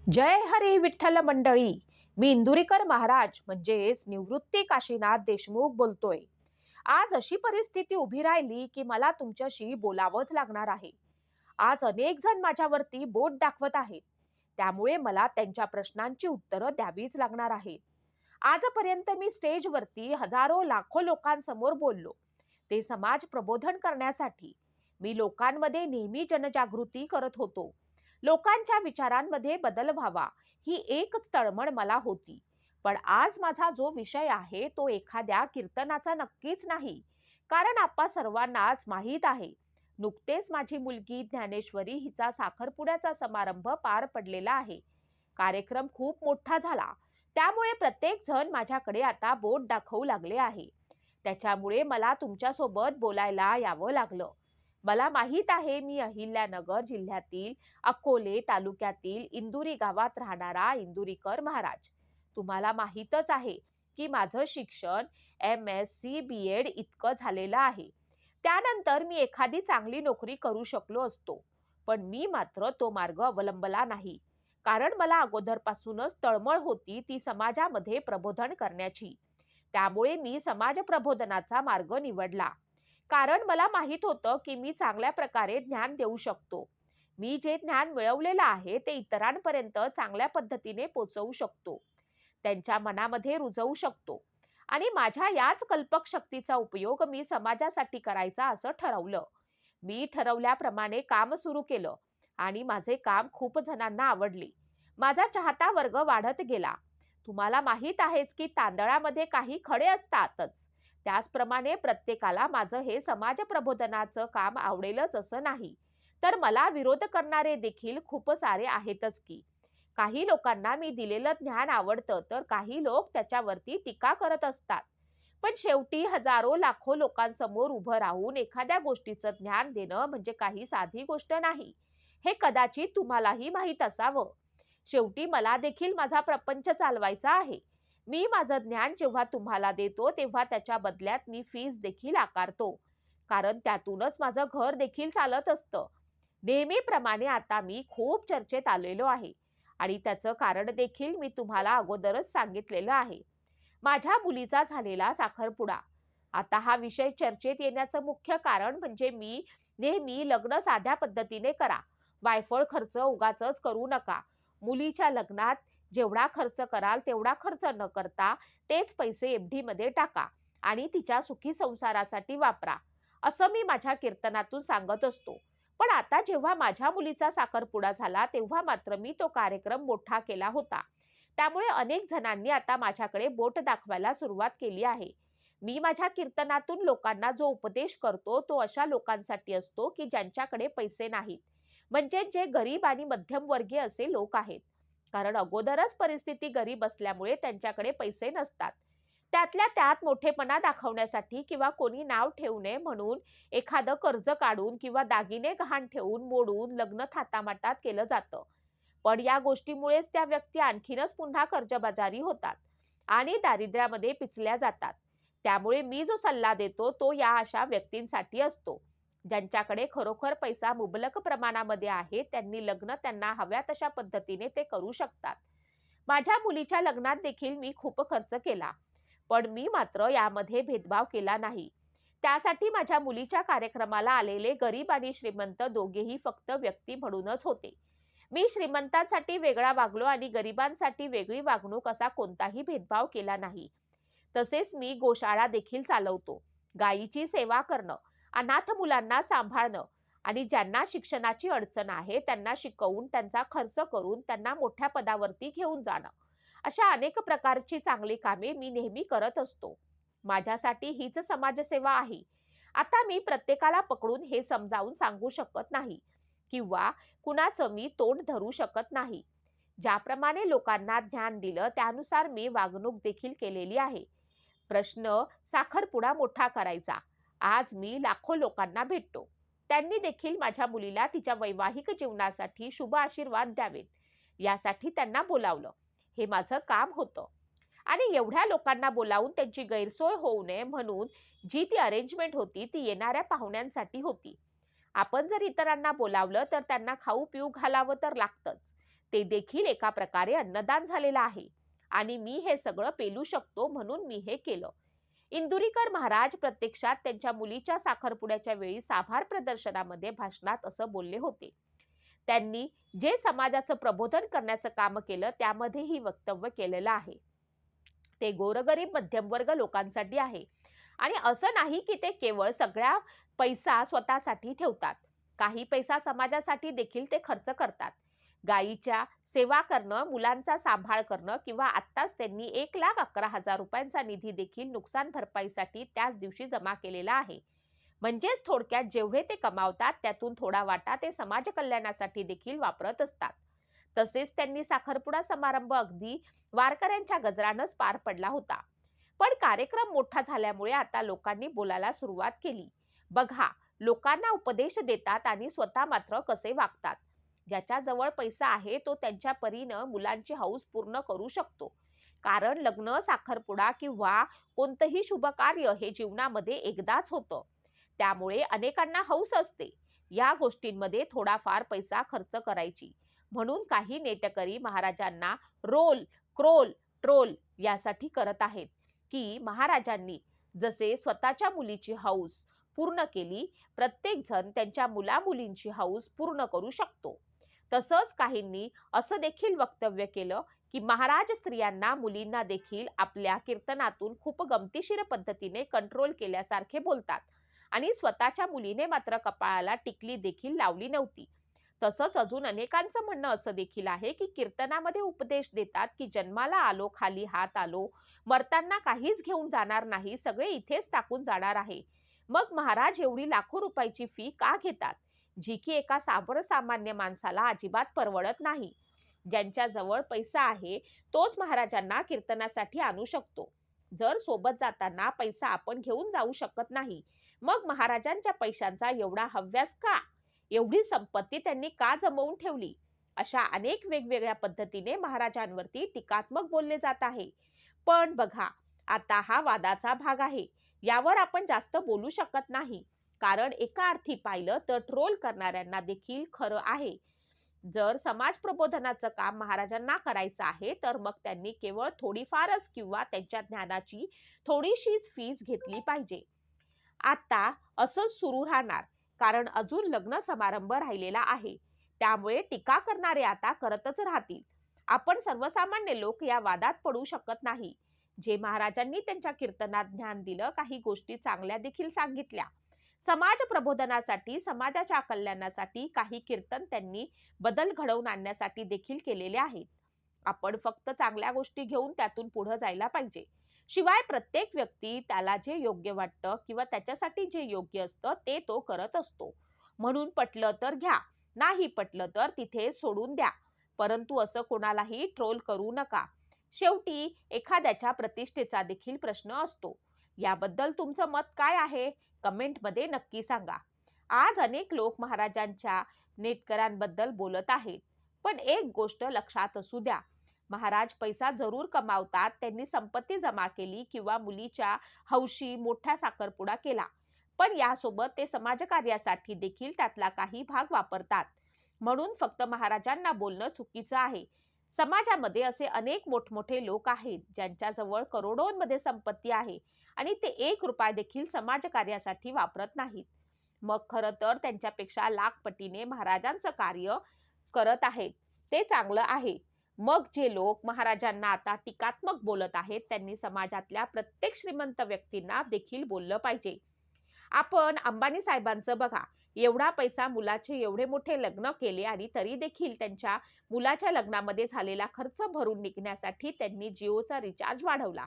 जय हरी विठ्ठल मंडळी. मी इंदुरीकर महाराज म्हणजेच निवृत्ती काशीनाथ देशमुख बोलतोय. आज अशी परिस्थिती उभी राहिली की मला तुमच्याशी बोलावंच लागणार आहे. आज अनेक जण माझ्यावरती बोट दाखवत आहेत. त्यामुळे मला त्यांच्या प्रश्नांची उत्तरं द्यावीच लागणार आहेत आजपर्यंत मी स्टेजवरती हजारो लाखो लोकांसमोर बोललो. ते समाज प्रबोधन करण्यासाठी. मी लोकांमध्ये नेहमी जनजागृती करत होतो. लोकांच्या विचारांमध्ये बदल व्हावा ही एकच तळमळ मला होती. पण आज माझा जो विषय आहे तो एखाद्या कीर्तनाचा नक्कीच नाही. कारण आपा सर्वांनाच माहीत आहे नुकतेच माझी मुलगी ज्ञानेश्वरी हिचा साखरपुड्याचा समारंभ पार पडलेला आहे. कार्यक्रम खूप मोठा झाला त्यामुळे प्रत्येक जण माझ्याकडे आता बोट दाखवू लागले आहे. त्याच्यामुळे मला तुमच्यासोबत बोलायला यावं लागलं. मला माहीत आहे मी अहिल्यानगर जिल्ह्यातील अकोले तालुक्यातील इंदुरी गावात राहणारा इंदुरीकर महाराज. तुम्हाला माहीतच आहे की माझं शिक्षण M S C B Ed इतकं झालेलं आहे. त्यानंतर मी एखादी चांगली नोकरी करू शकलो असतो पण मी मात्र तो मार्ग अवलंबला नाही. कारण मला अगोदरपासूनच तळमळ होती ती समाजामध्ये प्रबोधन करण्याची. त्यामुळे मी समाज प्रबोधनाचा मार्ग निवडला. कारण मला माहीत होतं की मी चांगल्या प्रकारे ज्ञान देऊ शकतो. मी जे ज्ञान मिळवलेलं आहे ते इतरांपर्यंत चांगल्या पद्धतीने पोचवू शकतो. त्यांच्या मनामध्ये रुजवू शकतो. आणि माझ्या याच कल्पक शक्तीचा उपयोग मी समाजासाठी करायचा असं ठरवलं. मी ठरवल्याप्रमाणे काम सुरू केलं आणि माझे काम खूप जणांना आवडले. माझा चाहता वर्ग वाढत गेला. तुम्हाला माहीत आहेच की तांदळामध्ये काही खडे असतातच. त्याचप्रमाणे प्रत्येकाला माझं हे समाज प्रबोधनाचं काम आवडेलच असं नाही. तर मला विरोध करणारे देखील खूप सारे आहेतच की. काही लोकांना मी दिलेलं ज्ञान आवडतं तर काही लोक त्याच्यावरती टीका करत असतात. पण शेवटी हजारो लाखो लोकांसमोर उभं राहून एखाद्या गोष्टीचं ज्ञान देणं म्हणजे काही साधी गोष्ट नाही. हे कदाचित तुम्हालाही माहीत असावं. शेवटी मला देखील माझा प्रपंच चालवायचा आहे. मी माझं ज्ञान जेव्हा तुम्हाला देतो तेव्हा त्याच्या बदल्यात मी फीस देखील आकारतो. कारण त्यातूनच माझं घर देखील चालत असतं. नेहमीप्रमाणे आता मी खूप चर्चेत आलेलो आहे आणि त्याचं कारण देखील मी तुम्हाला अगोदरच सांगितलेलं आहे. माझ्या मुलीचा झालेला साखरपुडा. आता हा विषय चर्चेत येण्याचं मुख्य कारण म्हणजे मी नेहमी लग्न साध्या पद्धतीने करा. वायफळ खर्च उगाच करू नका. मुलीच्या लग्नात जेवढा खर्च कराल तेवढा खर्च न करता तेच पैसे एफमध्ये टाका आणि तिच्या सुखी संसारासाठी वापरा. असं मी माझ्या कीर्तनातून सांगत असतो. पण आता जेव्हा माझ्या मुलीचा साखरपुडा झाला तेव्हा मात्र मी तो कार्यक्रम मोठा केला होता. त्यामुळे अनेक जणांनी आता माझ्याकडे बोट दाखवायला सुरुवात केली आहे. मी माझ्या कीर्तनातून लोकांना जो उपदेश करतो तो अशा लोकांसाठी असतो की ज्यांच्याकडे पैसे नाहीत. म्हणजे जे गरीब आणि मध्यमवर्गीय असे लोक आहेत. कारण अगोदरच परिस्थिती गरीब असल्यामुळे त्यांच्याकडे पैसे नसतात. त्यातल्या त्यात मोठेपणा दाखवण्यासाठी किंवा कोणी नाव ठेवू नये म्हणून एखादं कर्ज काढून किंवा दागिने गहाण ठेवून मोडून लग्न थाटामाटात केलं जातं. पण या गोष्टीमुळेच त्या व्यक्ती आणखीनच पुन्हा कर्जबाजारी होतात आणि दारिद्र्यामध्ये पिचल्या जातात. त्यामुळे मी जो सल्ला देतो तो या अशा व्यक्तींसाठी असतो. ज्यांच्याकडे खरोखर पैसा मुबलक प्रमाणामध्ये आहे त्यांनी लग्न त्यांना हव्या तशा पद्धतीने ते करू शकतात. माझ्या मुलीच्या लग्नात देखील मी खूप खर्च केला पण मी मात्र यामध्ये भेदभाव केला नाही. त्यासाठी माझ्या मुलीच्या कार्यक्रमाला आलेले गरीब आणि श्रीमंत दोघेही फक्त व्यक्ती म्हणूनच होते. मी श्रीमंतांसाठी वेगळा वागलो आणि गरिबांसाठी वेगळी वागणूक असा कोणताही भेदभाव केला नाही. तसेच मी गोशाळा देखील चालवतो. गायीची सेवा करणं अनाथ मुलांना सांभाळणं. आणि ज्यांना शिक्षणाची अडचण आहे त्यांना शिकवून त्यांचा खर्च करून त्यांना मोठ्या पदावरती घेऊन जाणं. अशा अनेक प्रकारची चांगली कामे मी नेहमी करत असतो. माझ्यासाठी हीच समाजसेवा आहे. आता मी प्रत्येकाला पकडून हे समजावून सांगू शकत नाही. किंवा कुणाचं मी तोंड धरू शकत नाही. ज्याप्रमाणे लोकांना ध्यान दिलं त्यानुसार मी वागणूक देखील केलेली आहे. प्रश्न साखरपुडा मोठा करायचा. आज मी लाखो लोकांना भेटतो. त्यांनी देखील माझ्या मुलीला तिच्या वैवाहिक जीवनासाठी शुभ आशीर्वाद द्यावेत. यासाठी त्यांना बोलावलं. हे माझं काम होतं. आणि एवढ्या लोकांना बोलावून त्यांची गैरसोय होऊ नये म्हणून जी ती अरेंजमेंट होती ती येणाऱ्या पाहुण्यांसाठी होती. आपण जर इतरांना बोलावलं तर त्यांना खाऊ पिऊ घालावं तर लागतंच. ते देखील एका प्रकारे अन्नदान झालेलं आहे. आणि मी हे सगळं पेलू शकतो म्हणून मी हे केलं. इंदुरीकर महाराज प्रत्यक्षात त्यांच्या मुलीच्या साखरपुड्याच्या वेळी साभार प्रदर्शनामध्ये भाषणात असं बोलले होते. त्यांनी जे समाजाचं प्रबोधन करण्याचं काम केलं त्यामध्ये ही वक्तव्य केलेलं आहे. ते गोरगरीब मध्यमवर्ग लोकांसाठी आहे. आणि असं नाही की ते केवळ सगळ्या पैसा स्वतःसाठी ठेवतात. काही पैसा समाजासाठी देखील ते खर्च करतात. गायीच्या सेवा करणं मुलांचा सांभाळ करणं किंवा आत्ताच त्यांनी एक लाख अकरा हजार रुपयांचा निधी देखील नुकसान भरपाईसाठी त्याच दिवशी जमा केलेला आहे. म्हणजेच थोडक्यात जेवढे ते कमावतात त्यातून थोडा वाटा ते समाज कल्याणासाठी देखील वापरत असतात. तसेच त्यांनी साखरपुडा समारंभ अगदी वारकऱ्यांच्या गजरानंच पार पडला होता. पण कार्यक्रम मोठा झाल्यामुळे आता लोकांनी बोलायला सुरुवात केली. बघा लोकांना उपदेश देतात आणि स्वतः मात्र कसे वागतात? ज्याच्याजवळ पैसा आहे तो त्यांच्या परीनं मुलांची हौस पूर्ण करू शकतो. कारण लग्न साखरपुडा किंवा कोणतंही शुभ कार्य हे जीवनामध्ये एकदाच होतं. त्यामुळे अनेकांना हौस असते. या गोष्टींमध्ये थोडाफार पैसा खर्च करायची. म्हणून काही नेटकरी महाराजांना रोल क्रोल ट्रोल यासाठी करत आहेत. की महाराजांनी जसे स्वतःच्या मुलीची हौस पूर्ण केली प्रत्येक जण त्यांच्या मुला मुलींची हौस पूर्ण करू शकतो. तसंच काहींनी असं देखील वक्तव्य केलं की महाराज स्त्रियांना मुलींना देखील आपल्या कीर्तनातून खूप गमतीशीर पद्धतीने कंट्रोल केल्यासारखे बोलतात. आणि स्वतःच्या मुलीने मात्र कपाळाला टिकली देखील लावली नव्हती. तसंच अजून अनेकांचं म्हणणं असं देखील आहे की कीर्तनामध्ये उपदेश देतात की जन्माला आलो खाली हात आलो मरताना काहीच घेऊन जाणार नाही सगळे इथेच टाकून जाणार आहे. मग महाराज एवढी लाखो रुपयाची फी का घेतात? जी की एका सामान्य माणसाला अजिबात परवडत नाही. ज्यांच्या जवळ पैसा आहे तोच महाराजांना कीर्तनासाठी आणू शकतो. जर सोबत जाताना पैसा आपण घेऊन जाऊ शकत नाही मग महाराजांच्या पैशांचा एवढा हव्यास का? एवढी संपत्ती त्यांनी का जमवून ठेवली? अशा अनेक वेगवेगळ्या पद्धतीने महाराजांवरती टीकात्मक बोलले जात आहे. पण बघा आता हा वादाचा भाग आहे. यावर आपण जास्त बोलू शकत नाही. कारण एका अर्थी पाहिलं तर ट्रोल करणाऱ्यांना देखील खरं आहे. जर समाज प्रबोधनाचं काम महाराजांना करायचं आहे तर मग त्यांनी केवळ थोडीफारच किंवा त्यांच्या ज्ञानाची थोडीशीच फीस घेतली पाहिजे. आता असंच सुरू राहणार कारण अजून लग्न समारंभ राहिलेला आहे. त्यामुळे टीका करणारे आता करतच राहतील. आपण सर्वसामान्य लोक या वादात पडू शकत नाही. जे महाराजांनी त्यांच्या कीर्तनात ज्ञान दिलं काही गोष्टी चांगल्या देखील सांगितल्या. समाज प्रबोधनासाठी समाजाच्या कल्याणासाठी काही कीर्तन त्यांनी बदल घडवून आणण्यासाठी देखील केलेले आहेत. आपण फक्त चांगल्या गोष्टी घेऊन त्यातून पुढे जायला पाहिजे. शिवाय प्रत्येक व्यक्ती त्याला जे योग्य वाटतं किंवा त्याच्यासाठी जे योग्य असतं ते तो करत असतो. म्हणून पटलं तर घ्या नाही पटलं तर तिथे सोडून द्या. परंतु असं कोणालाही ट्रोल करू नका. शेवटी एखाद्याच्या प्रतिष्ठेचा देखील प्रश्न असतो. याबद्दल तुमचं मत काय आहे? कमेंटमध्ये नक्की सांगा. आज अनेक लोक महाराजांच्या नेटकरांबद्दल बोलत आहेत. पण एक गोष्ट लक्षात असू द्या. महाराज पैसा जरूर कमावतात त्यांनी संपत्ती जमा केली किंवा मुलीच्या हौशी मोठ्या साखरपुडा केला. पण यासोबत ते समाजकार्यासाठी देखील त्यातला काही भाग वापरतात. म्हणून फक्त महाराजांना बोलणं चुकीचं आहे. समाजामध्ये असे अनेक मोठमोठे लोक आहेत ज्यांच्याजवळ करोडोंमध्ये संपत्ती आहे. आणि ते एक रुपया देखील समाजकार्यासाठी वापरत नाहीत. मग खरं तर त्यांच्यापेक्षा लाख पटीने महाराजांचं कार्य करत आहेत. ते चांगलं आहे. मग जे लोक महाराजांना आता टीकात्मक बोलत आहेत त्यांनी समाजातल्या प्रत्येक श्रीमंत व्यक्तींना देखील बोललं पाहिजे. आपण अंबानी साहेबांचं बघा. एवढा पैसा मुलाचे एवढे मोठे लग्न केले आणि तरी देखील त्यांच्या मुलाच्या लग्नामध्ये झालेला खर्च भरून निघण्यासाठी त्यांनी जिओचा रिचार्ज वाढवला.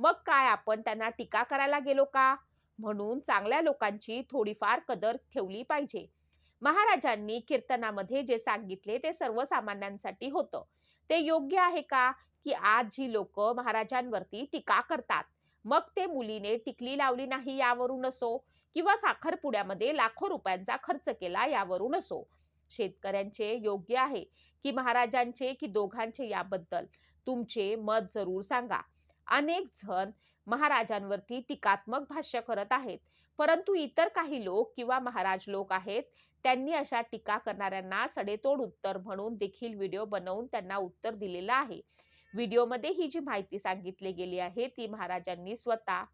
मग काय आपण त्यांना टीका करायला गेलो का? म्हणून चांगल्या लोकांची थोडीफार कदर ठेवली पाहिजे. महाराजांनी कीर्तनामध्ये जे सांगितले ते सर्वसामान्यांसाठी होतं. ते योग्य आहे का? की आज जी लोक महाराजांवरती टीका करतात मग ते मुलीने टिकली लावली नाही यावरून असो किंवा साखरपुड्यामध्ये लाखो रुपयांचा खर्च केला यावरून असो. शेतकऱ्यांचे योग्य आहे की महाराजांचे की दोघांचे याबद्दल. तुमचे मत जरूर सांगा. अनेक जण महाराजांवरती टीकात्मक भाष्य करत आहेत. परंतु इतर काही लोक किंवा महाराज लोक आहेत त्यांनी अशा टीका करणाऱ्यांना सडेतोड उत्तर म्हणून देखील व्हिडिओ बनवून त्यांना उत्तर दिलेलं आहे. व्हिडिओमध्ये ही जी माहिती सांगितली गेली आहे ती महाराजांनी स्वतः